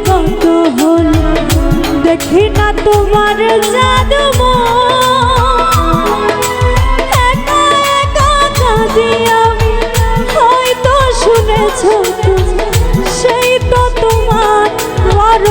কত হল দেখি না তোমার জাদু একা একা কাঁদি আমি হয়তো শুনেছ সেই তো তোমার বড়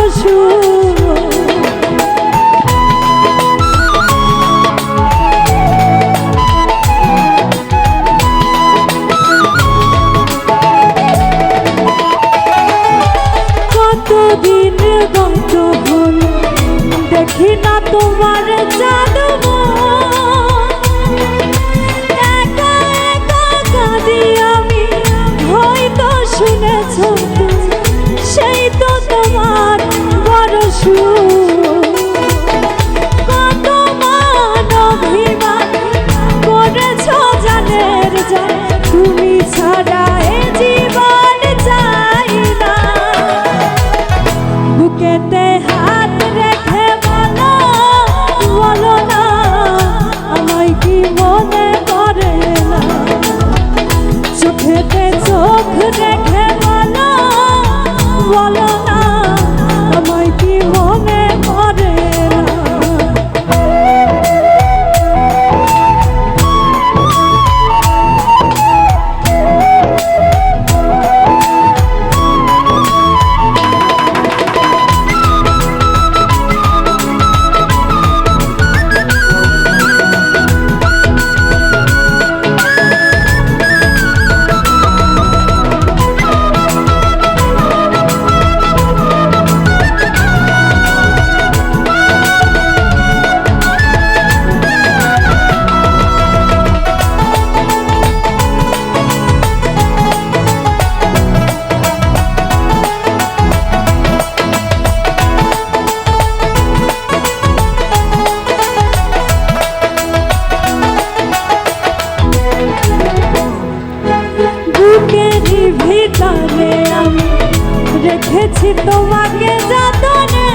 রেখেছি তোমাকে যতনে।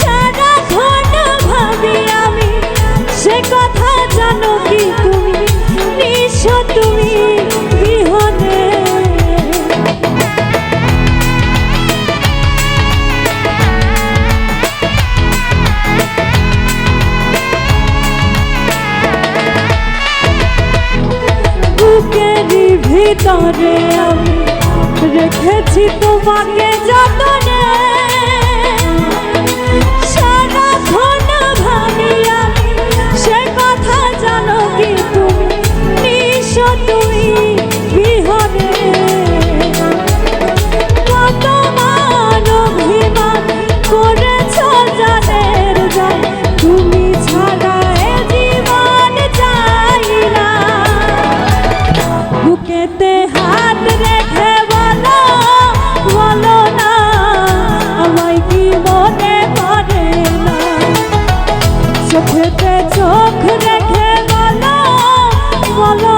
সারা ধন ভাবি আমি, সে কথা জানো কি তুমি? নিঃস তুমি বিহনে। ভিতরে আমি देखे तुम्हें जा চোখেতে চোখ রেখে বলো বলো